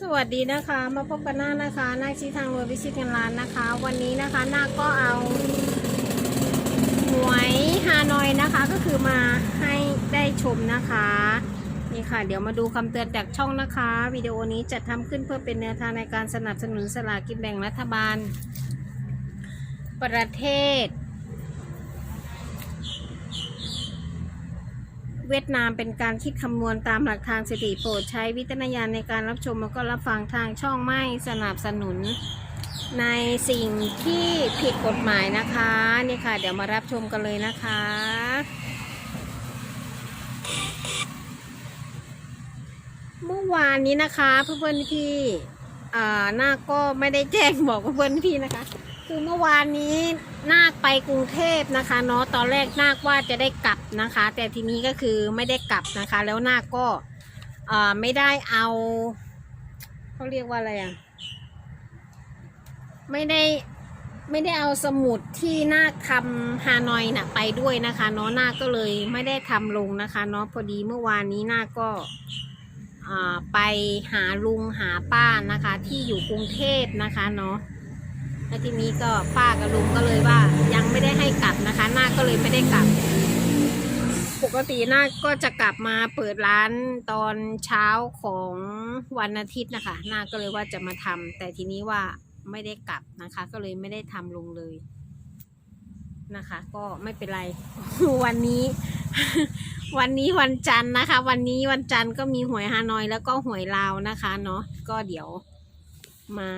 สวัสดีนะคะ มาพบกันหน้านะคะหน้าชี้ทางรวยวิชิตเงินล้านนะคะ วันนี้นะคะหน้าก็เอาหวยฮานอยนะคะ ก็คือมาให้ได้ชมนะคะนี่ค่ะ เดี๋ยวมาดูคำเตือนจากช่องนะคะ วิดีโอนี้จัดทำขึ้นเพื่อเป็นแนวทางในการสนับสนุนสลากกินแบ่งรัฐบาล ประเทศ เวียดนามเป็นการคิดคำนวณตามหลักทางสถิติโปรดใช้วิจารณญาณในการรับชมแล้วก็รับฟังทางช่องไม่สนับสนุน ในสิ่งที่ผิดกฎหมายนะคะนี่ค่ะ เดี๋ยวมารับชมกันเลยนะคะเมื่อวานนี้นะคะเพื่อนๆพี่อ่านาก็ไม่ได้แจ้งบอกเพื่อนๆพี่นะคะ คือเมื่อวานนี้ นาคไปกรุงเทพนะคะเนาะตอนแรกนาคว่าจะได้กลับนะคะ แต่ทีนี้ก็คือไม่ได้กลับนะคะ แล้วนาคก็ไม่ได้เอาเขาเรียกว่าอะไรอะไม่ได้ไม่ได้เอาสมุดที่นาคทำฮานอยน่ะไปด้วยนะคะเนาะนาคก็เลยไม่ได้ทำลงนะคะเนาะพอดีเมื่อวานนี้นาคก็ไปหาลุงหาป้านะคะ ที่อยู่กรุงเทพนะคะเนาะ แล้วทีนี้ก็ป้ากับลุงก็เลยว่า ยังไม่ได้ให้กลับนะคะหน้าก็เลยไม่ได้กลับ ปกติหน้าก็จะกลับมาเปิดร้านตอนเช้าของวันอาทิตย์นะคะหน้าก็เลยว่าจะมาทำแต่ทีนี้ว่าไม่ได้กลับนะคะ ก็เลยไม่ได้ทำลงเลยนะคะ ก็ไม่เป็นไรวันนี้ วันนี้วันจันทร์นะคะ วันนี้วันจันทร์ก็มีหวยฮานอยแล้วก็หวยลาวนะคะเนาะก็เดี๋ยวมา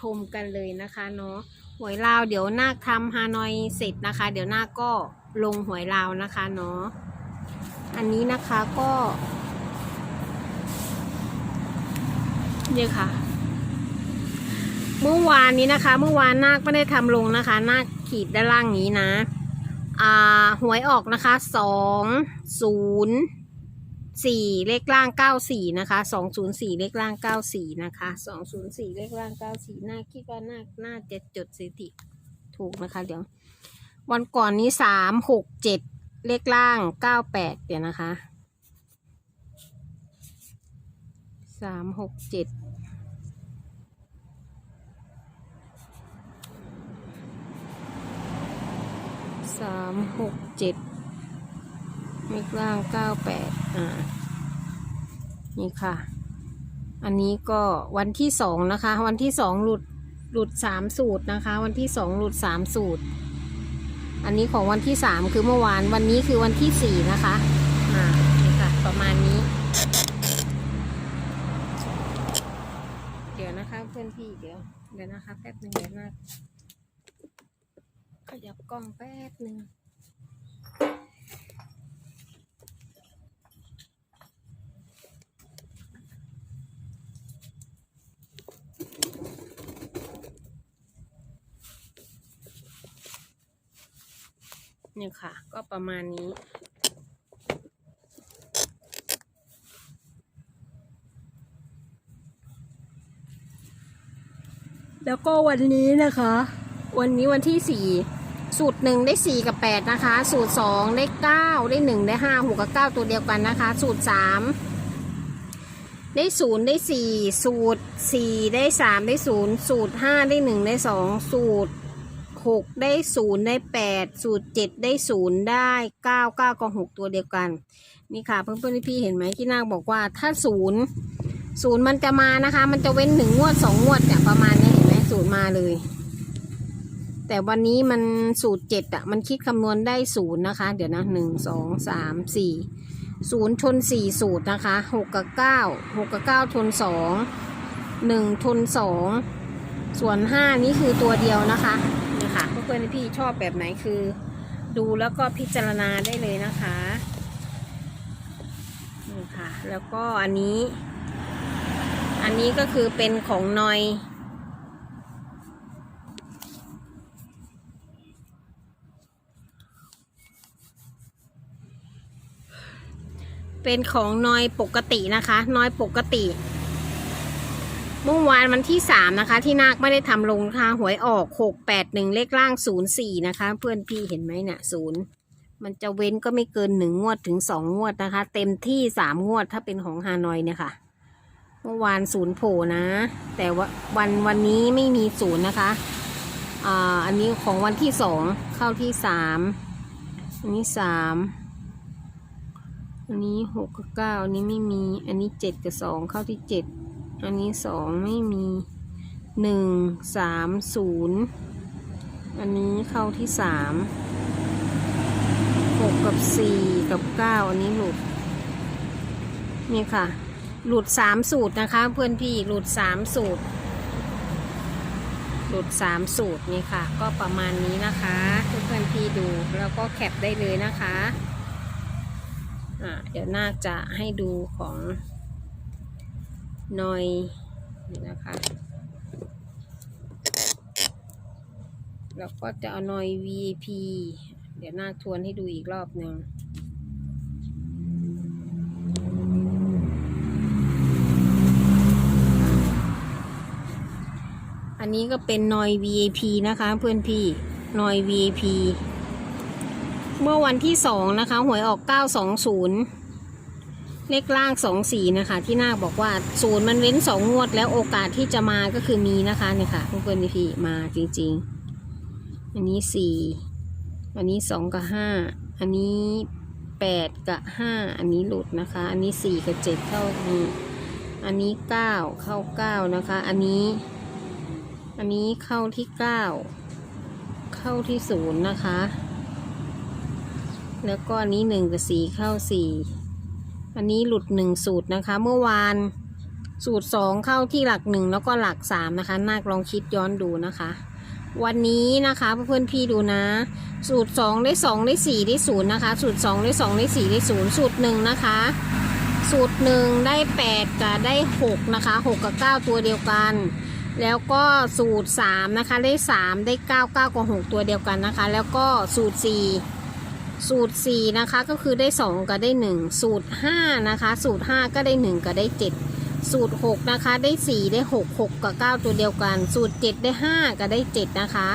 ชมกันเลยนะคะเนาะหวยลาวเดี๋ยวนาคทำฮานอยเสร็จนะคะ เดี๋ยวนาคก็ลงหวยลาวนะคะเนาะอันนี้นะคะก็เนี่ยค่ะ เมื่อวานนี้นะคะ เมื่อวานนาคไม่ได้ทำลงนะคะ นาคขีดด้านล่างนี้นะ อ่าหวยออกนะคะสองศูนย์ สี่เลขล่างเก้าสี่นะคะสองศูนย์สี่เลขล่างเก้าสี่นะคะสองศูนย์สี่เลขล่างเก้าสี่น่าคิดว่าน่าน่าจะจดสถิติถูกนะคะเดี๋ยว วันก่อนนี้สามหกเจ็ดเลขล่างเก้าแปดเดี๋ยวนะคะสามหกเจ็ดสามหกเจ็ดเลขล่างเก้าแปด อ่านี่ค่ะ อันนี้ก็วันที่สองนะคะ วันที่สองหลุดหลุดสามสูตรนะคะ วันที่สองหลุดสามสูตร อันนี้ของวันที่สามคือเมื่อวานวันนี้คือวันที่สี่นะคะอ่านี่ค่ะ ประมาณนี้ เดี๋ยวนะคะเพื่อนพี่เดี๋ยวเดี๋ยวนะคะแป๊บหนึ่งเดี๋ยวนะขยับกล้องแป๊บหนึ่ง เนี่ยค่ะ ก็ประมาณนี้ แล้วก็วันนี้นะคะ วันนี้วันที่สี่สูตรหนึ่งได้สี่กับแปดนะคะ สูตรสองได้เก้าได้หนึ่งได้ห้าหกกับเก้าตัวเดียวกันนะคะ สูตรสามได้ศูนย์ได้สี่สูตรสี่ได้สามได้ศูนย์สูตรห้าได้หนึ่งได้สองสูตร หกได้ศูนย์ได้แปดสูตรเจ็ดได้ศูนย์ได้เก้าเก้ากับหกตัวเดียวกัน นี่ค่ะเพื่อนๆพี่เห็นไหมที่นาคบอกว่าถ้าศูนย์ศูนย์มันจะมานะคะ มันจะเว้นหนึ่งงวดสองงวดเนี่ยประมาณนี้เห็นไหมศูนย์มาเลย แต่วันนี้มันสูตรเจ็ดอะมันคิดคำนวณได้ศูนย์นะคะ เดี๋ยวนะหนึ่งสองสามสี่ศูนย์ชนสี่สูตรนะคะหกกับเก้าหกกับเก้าชนสองหนึ่งชนสองส่วนห้านี่คือตัวเดียวนะคะ ค่ะเพื่อนๆพี่ชอบแบบไหนคือ ดูแล้วก็พิจารณาได้เลยนะคะนี่ค่ะ แล้วก็อันนี้ อันนี้ก็คือเป็นของนอยเป็นของนอยปกตินะคะ นอยปกติ เมื่อวานวันที่สามนะคะ ที่นาคไม่ได้ทำลงคะหวยออกหกแปดหนึ่งเลขล่างศูนย์สี่นะคะ เพื่อนพี่เห็นไหมเนี่ยศูนย์มันจะเว้นก็ไม่เกินหนึ่งงวดถึงสองงวดนะคะ เต็มที่สามงวดถ้าเป็นของฮานอยเนี่ยค่ะ เมื่อวานศูนย์โผล่นะ แต่ว่าวันวันนี้ไม่มีศูนย์นะคะอ่าอันนี้ของวันที่สองเข้าที่สามอันนี้สามอันนี้หกกับเก้าอันนี้ไม่มีอันนี้เจ็ดกับสองเข้าที่เจ็ด อันนี้สองไม่มีหนึ่งสามศูนย์อันนี้เข้าที่สามหกกับสี่กับเก้าอันนี้หลุด นี่ค่ะ หลุดสามสูตรนะคะ เพื่อนพี่หลุดสามสูตร หลุดสามสูตรนี่ค่ะ ก็ประมาณนี้นะคะเพื่อนพี่ดูแล้วก็แคปได้เลยนะคะอ่าเดี๋ยวน่าจะให้ดูของ นอยนี่นะคะ แล้วก็จะเอานอย VIP เดี๋ยวน่าทวนให้ดูอีกรอบหนึ่งอันนี้ก็เป็นนอย VIP นะคะเพื่อนพี่นอย VIP เมื่อวันที่สองนะคะ หวยออก 920 เลขล่าง24นะคะ ที่นาคบอกว่าศูนย์มันเว้นสองงวด แล้วโอกาสที่จะมาก็คือมีนะคะเนี่ยค่ะเพื่อนๆพี่มาจริงๆ อันนี้4อันนี้2กับ5อันนี้8กับ5อันนี้หลุดนะคะ อันนี้4กับ7เข้านี่อันนี้9เข้า9นะคะ อันนี้ อันนี้เข้าที่เก้าเข้าที่ศูนย์นะคะ แล้วก็อันนี้หนึ่งกับสี่เข้าสี่ อันนี้หลุดหนึ่งสูตรนะคะ เมื่อวานสูตรสองเข้าที่หลักหนึ่งแล้วก็หลักสามนะคะนาคลองคิดย้อนดูนะคะ วันนี้นะคะเพื่อนๆพี่ดูนะ สูตรสองได้สองได้สี่ได้ศูนย์นะคะ สูตรสองได้สองได้สี่ได้ศูนย์สูตรหนึ่งนะคะ สูตรหนึ่งได้แปดกับได้หกนะคะหกกับเก้าตัวเดียวกันแล้วก็สูตร 3 นะคะ ได้ 3 ได้ 9 9กับ6ตัวเดียวกันนะคะ แล้วก็สูตร 4 สูตร 4 นะคะก็คือได้ 2 ก็ได้ 1 สูตร 5 นะคะ สูตร 5 ก็ได้ 1 ก็ได้ 7 สูตร 6 นะคะ ได้ 4 ได้ 6 6 กับ 9 ตัวเดียวกัน สูตร 7 ได้ 5 ก็ได้ 7 นะคะ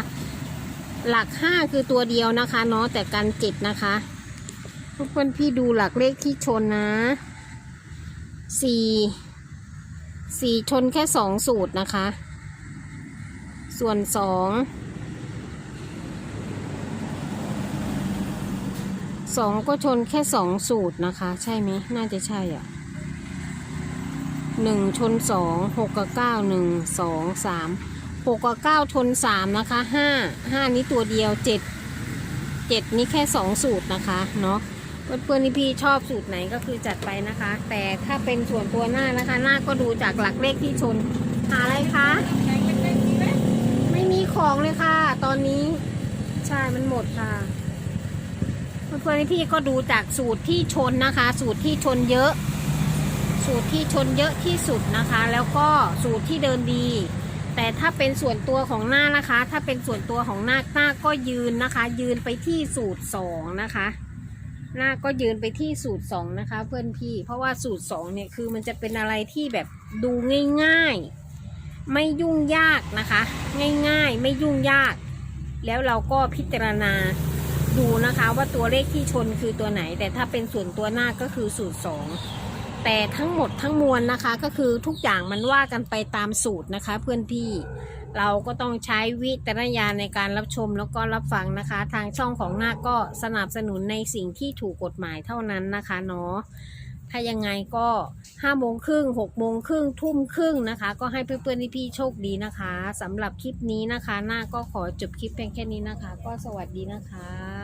หลัก 5 คือตัวเดียวนะคะเนาะแต่กัน 7 นะคะทุกคนพี่ดูหลักเลขที่ชนนะ 4 4 ชนแค่ 2 สูตรนะคะ ส่วน 2 สองก็ชนแค่สองสูตรนะคะ ใช่ไหมน่าจะใช่อะหนึ่งชนสองหกกับเก้าหนึ่งสองสามหกกับเก้าชนสามนะคะห้าห้านี้ตัวเดียวเจ็ดเจ็ดนี้แค่สองสูตรนะคะเนาะเพื่อนๆที่พี่ชอบสูตรไหนก็คือจัดไปนะคะ แต่ถ้าเป็นส่วนตัวหน้านะคะ หน้าก็ดูจากหลักเลขที่ชนหาอะไรคะไม่มีของเลยค่ะ ตอนนี้ใช่มันหมดค่ะ เพื่อนๆพี่ก็ดูจากสูตรที่ชนนะคะ สูตรที่ชนเยอะ สูตรที่ชนเยอะที่สุดนะคะ แล้วก็สูตรที่เดินดี แต่ถ้าเป็นส่วนตัวของหน้านะคะ ถ้าเป็นส่วนตัวของหน้าหน้าก็ยืนนะคะ ยืนไปที่สูตรสองนะคะ หน้าก็ยืนไปที่สูตรสองนะคะ เพื่อนพี่ เพราะว่าสูตรสองเนี่ยคือมันจะเป็นอะไรที่แบบดูง่ายๆ ไม่ยุ่งยากนะคะ ง่ายๆ ไม่ยุ่งยาก แล้วเราก็พิจารณา ดูนะคะว่าตัวเลขที่ชนคือตัวไหน แต่ถ้าเป็นส่วนตัวหน้าก็คือสูตรสองแต่ทั้งหมดทั้งมวลนะคะก็คือทุกอย่างมันว่ากันไปตามสูตรนะคะ เพื่อนพี่เราก็ต้องใช้วิจารณญาณในการรับชมแล้วก็รับฟังนะคะ ทางช่องของหน้าก็สนับสนุนในสิ่งที่ถูกกฎหมายเท่านั้นนะคะเนาะถ้ายังไงก็ห้าโมงครึ่งหกโมงครึ่งทุ่มครึ่งนะคะ ก็ให้เพื่อนๆพี่ๆโชคดีนะคะสำหรับคลิปนี้นะคะ หน้าก็ขอจบคลิปเพียงแค่นี้นะคะ ก็สวัสดีนะคะ